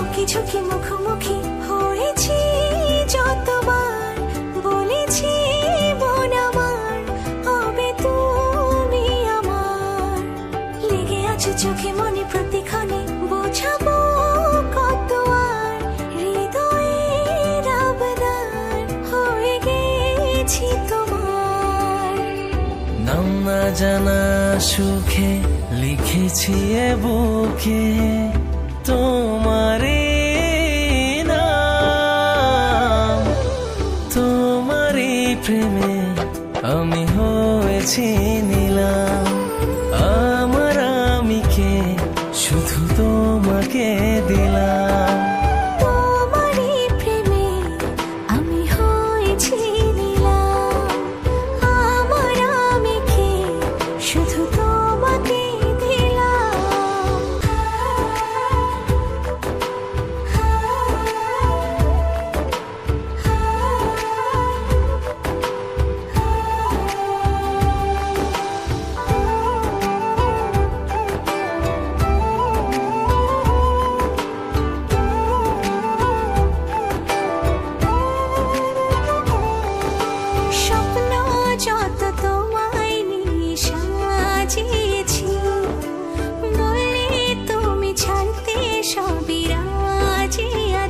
ঝুঁকি ঝুঁকি মুখোমুখি হয়েছি, যতবার বলেছি বোন আমার হবে তুমি আমার। লেগে আছে চোখে মনে প্রতিক্ষণে, বোঝাবো কত আর হৃদয়ের আবদার হয়ে গেছি তোমার। নাম জানা সুখে লিখেছি বুকে। প্রেমে আমি হয়েছি নিলাম। আমার আমিকে শুধু তোমাকে দিলাম।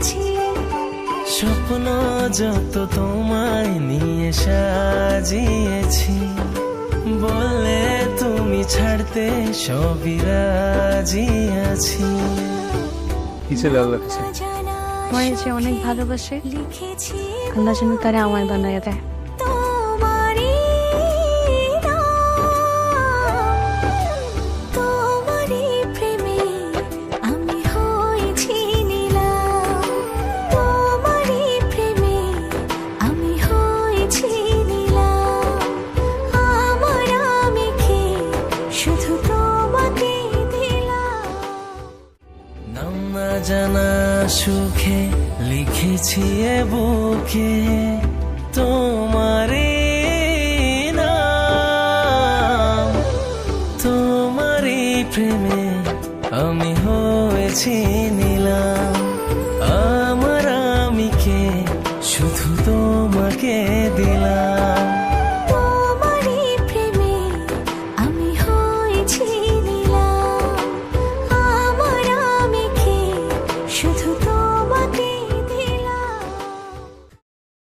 আছি। স্বপ্ন যত তোমায় নিয়ে সাজিয়েছি বলে তুমি ছাড়তে সবই রাজি আছি। আমার যে অনেক ভালোবাসে। লিখেছি। আল্লাহ যেন তারা আমায় বানায় দেয়। জানা সুখে লিখেছি এ বুকে তোমারে নাম। তোমারই প্রেমে আমি হয়েছি নিলাম। আমার আমিকে শুধু তো